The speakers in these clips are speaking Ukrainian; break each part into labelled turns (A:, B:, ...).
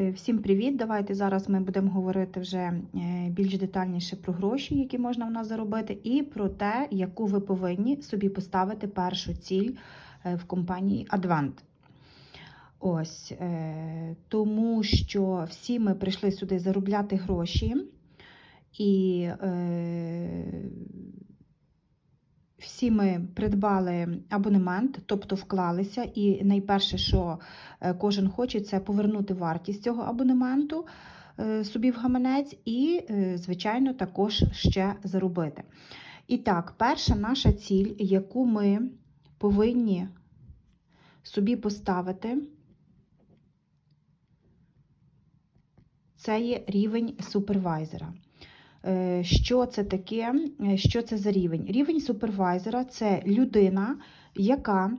A: Е, Всім привіт! Давайте зараз ми будемо говорити вже е, більш детальніше про гроші, які можна в нас заробити, і про те, яку ви повинні собі поставити першу ціль е, в компанії Advent. Ось тому, що всі ми прийшли сюди заробляти гроші, і всі ми придбали абонемент, тобто вклалися, і найперше, що е, кожен хоче, це повернути вартість цього абонементу е, собі в гаманець, і, е, звичайно, також ще заробити. І так, перша наша ціль, яку ми повинні собі поставити, це є рівень супервайзера. Е, Що це таке? Е, Що це за рівень? Рівень супервайзера це людина, яка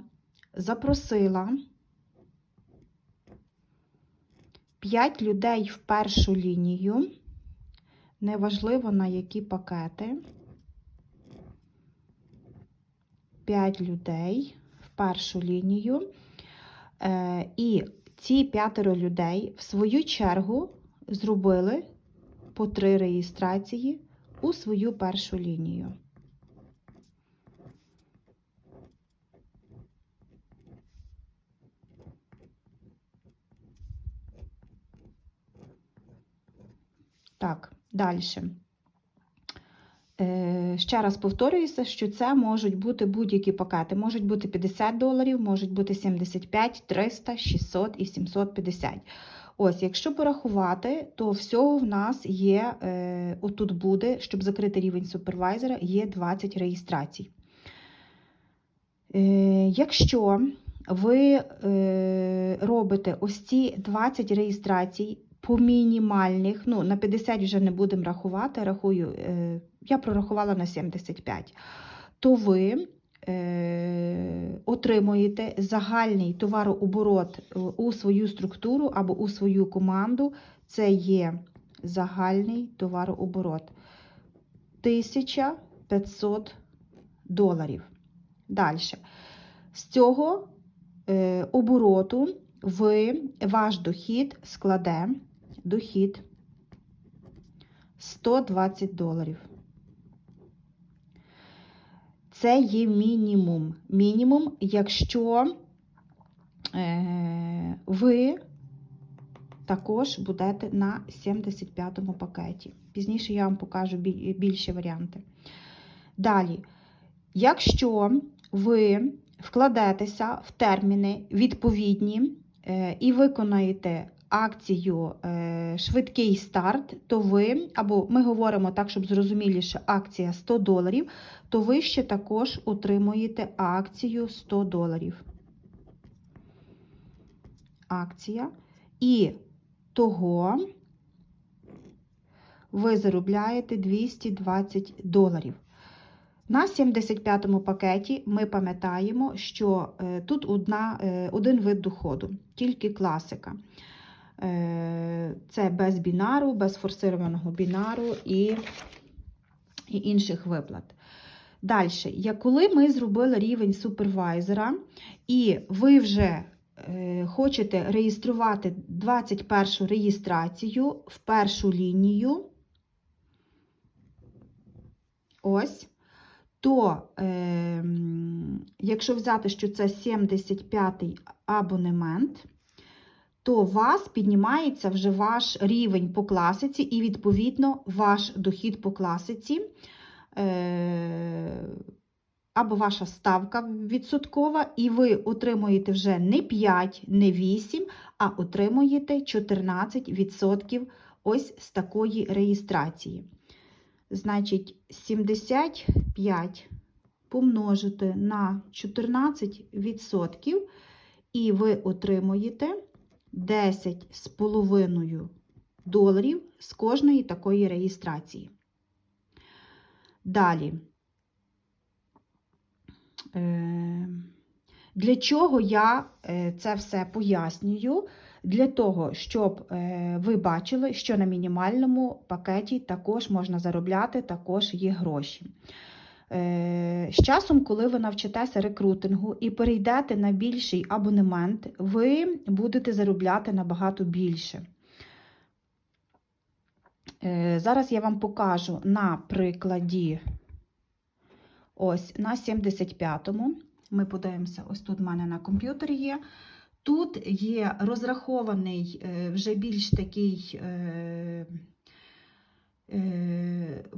A: запросила 5 людей в першу лінію, неважливо на які пакети. 5 людей в першу лінію. Е, І ці п'ятеро людей, в свою чергу, зробили по три реєстрації у свою першу лінію. Так, далі. Е, Ще раз повторююся, що це можуть бути будь-які пакети. Можуть бути 50 доларів, можуть бути 75, 300, 600 і 750. Ось, якщо порахувати, то всього в нас є, е, отут буде, щоб закрити рівень супервайзера, є 20 реєстрацій. Е, якщо ви е, робите ось ці 20 реєстрацій по мінімальних, ну, на 50 вже не будемо рахувати, рахую, е, я прорахувала на 75, то ви отримуєте загальний товарооборот е, у свою структуру або у свою команду. Це є загальний товарооборот 1500 доларів. Далі. З цього е, обороту ви, ваш дохід складе дохід 120 доларів. Це є мінімум. Мінімум, якщо е, ви також будете на 75-му пакеті. Пізніше я вам покажу біль- більші варіанти. Далі, якщо ви вкладетеся в терміни відповідні е, і виконаєте акцію е, швидкий старт, то ви, або ми говоримо так, щоб зрозуміліше, акція 100 доларів, то ви ще також отримуєте акцію 100 доларів. Акція. І того ви заробляєте 220 доларів. На 75-му пакеті ми пам'ятаємо, що е, тут одна, е, один вид доходу, тільки класика. Е, Це без бінару, без форсированого бінару і, і інших виплат. Далі, коли ми зробили рівень супервайзера, і ви вже е, хочете реєструвати 21 реєстрацію в першу лінію, ось, то е, якщо взяти, що це 75-й абонемент, то у вас піднімається вже ваш рівень по класиці і, відповідно, ваш дохід по класиці, е, або ваша ставка відсоткова, і ви отримуєте вже не 5, не 8, а отримуєте 14% ось з такої реєстрації. Значить, 75 помножити на 14%, і ви отримуєте 10,5 доларів з кожної такої реєстрації. Далі. Е, Для чого я е, це все пояснюю? Для того, щоб е, ви бачили, що на мінімальному пакеті також можна заробляти, також є гроші. Е, З часом, коли ви навчитеся рекрутингу і перейдете на більший абонемент, ви будете заробляти набагато більше. Е, Зараз я вам покажу на прикладі. Ось на 75-му. Ми подивимося, ось тут в мене на комп'ютері є. Тут є розрахований е, вже більш такий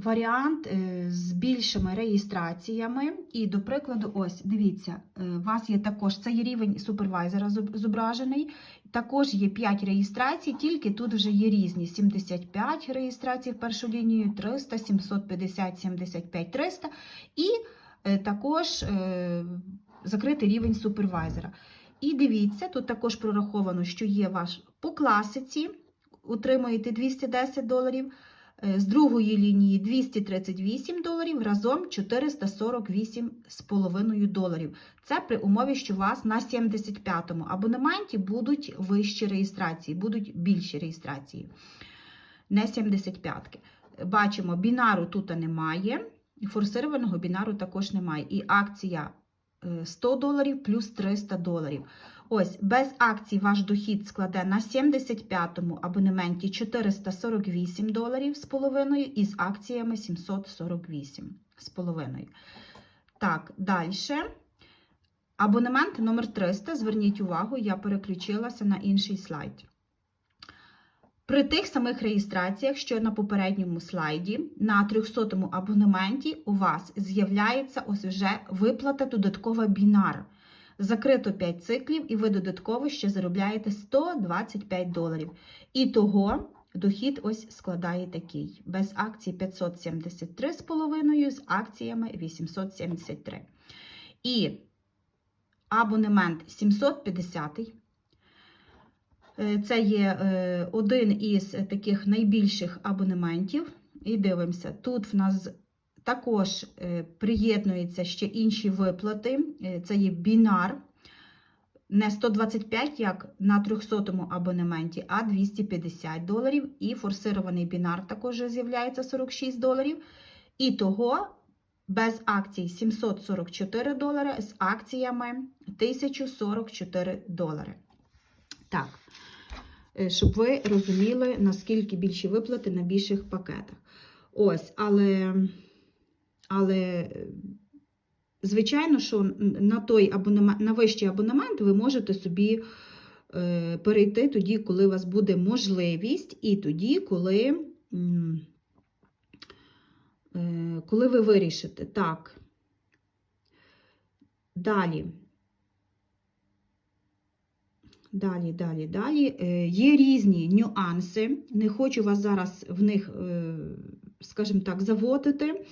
A: варіант е, з більшими реєстраціями. І, до прикладу, ось дивіться, е, у вас є також це є рівень супервайзера зображений. Також є 5 реєстрацій, тільки тут вже є різні: 75 реєстрацій в першу лінію, 300, 750, 75, 300. І е, також закритий рівень супервайзера. І дивіться, тут також прораховано, що є ваш по класиці, утримуєте 210 доларів, з другої лінії 238 доларів, разом 448,5 доларів. Це при умові, що у вас на 75-му абонементі будуть вищі реєстрації, будуть більші реєстрації. Не 75-ки. Бачимо, бінару тут немає, форсированого бінару також немає. І акція е, 100 доларів плюс 300 доларів. Ось, без акцій ваш дохід складе на 75-му абонементі 448 доларів з половиною і з акціями 748 з половиною. Так, далі. Абонемент номер 300. Зверніть увагу, я переключилася на інший слайд. При тих самих реєстраціях, що на попередньому слайді, на 300 му абонементі у вас з'являється ось вже виплата додаткова бінар. Закрито 5 циклів, і ви додатково ще заробляєте 125 доларів. І того дохід ось складає такий. Без акцій 573,5, з акціями 873. І абонемент 750. Е, Це є е, один із таких найбільших абонементів. І дивимося, тут в нас також е, приєднуються ще інші виплати. Е, Це є бінар. Не 125, як на 300 абонементі, а 250 доларів. І форсирований бінар також з'являється 46 доларів. І того без акцій 744 долари, з акціями 1044 долари. Так, е, щоб ви розуміли, наскільки більші виплати на більших пакетах. Ось, але, але е, звичайно, що на той абонемент, на вищий абонемент ви можете собі е, перейти тоді, коли у вас буде можливість, і тоді, коли. е, коли ви вирішите, так. Далі. Далі, далі, далі. Є різні нюанси. Не хочу вас зараз в них, скажімо так, заводити.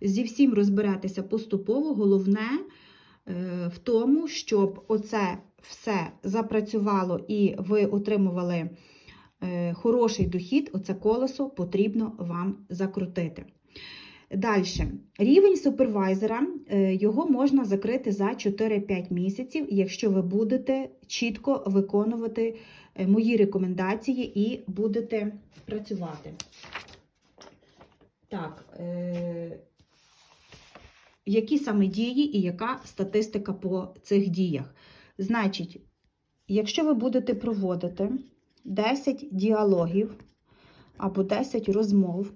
A: Зі всім розбиратися поступово. Головне е, в тому, щоб оце все запрацювало і ви отримували е, хороший дохід, оце колесо потрібно вам закрутити. Далі, рівень супервайзера, е, його можна закрити за 4-5 місяців, якщо ви будете чітко виконувати мої рекомендації і будете працювати. Так, які саме дії і яка статистика по цих діях? Значить, якщо ви будете проводити 10 діалогів або 10 розмов,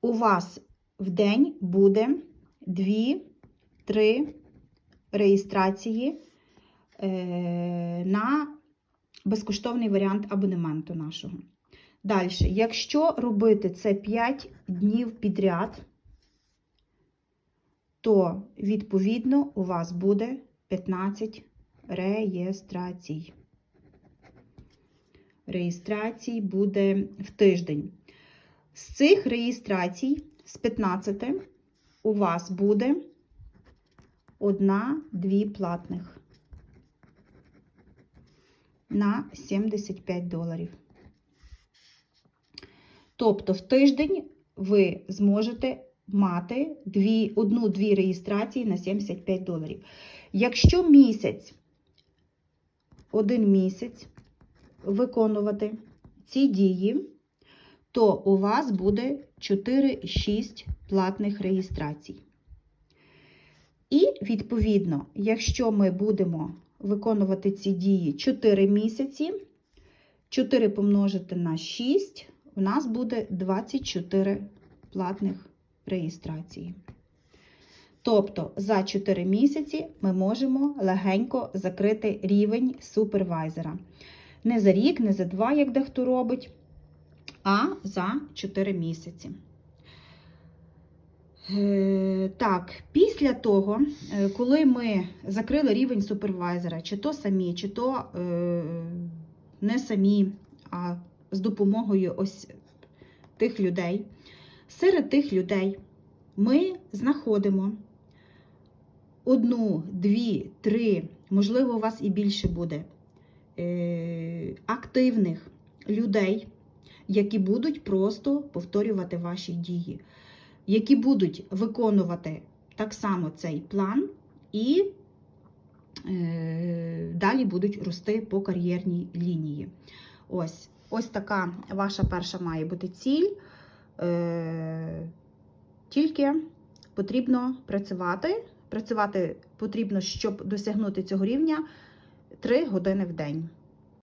A: у вас в день буде 2-3 реєстрації е, на безкоштовний варіант абонементу нашого. Далі, якщо робити це 5 днів підряд, то відповідно у вас буде 15 реєстрацій. Реєстрацій буде в тиждень. З цих реєстрацій, з 15, у вас буде одна-дві платних на 75 доларів. Тобто в тиждень ви зможете мати дві, одну-дві реєстрації на 75 доларів. Якщо місяць, один місяць виконувати ці дії, то у вас буде 4-6 платних реєстрацій. І, відповідно, якщо ми будемо виконувати ці дії 4 місяці. 4 помножити на 6, у нас буде 24 платних реєстрації. Тобто за 4 місяці ми можемо легенько закрити рівень супервайзера. Не за рік, не за два, як дехто робить, а за 4 місяці. Е, Так, після того, е, коли ми закрили рівень супервайзера, чи то самі, чи то е, не самі, а з допомогою ось тих людей, серед тих людей ми знаходимо одну, дві, три, можливо, у вас і більше буде е, активних людей, які будуть просто повторювати ваші дії, які будуть виконувати так само цей план і е, далі будуть рости по кар'єрній лінії. Ось, ось така ваша перша має бути ціль. Е, тільки потрібно працювати. Працювати потрібно, щоб досягнути цього рівня 3 години в день.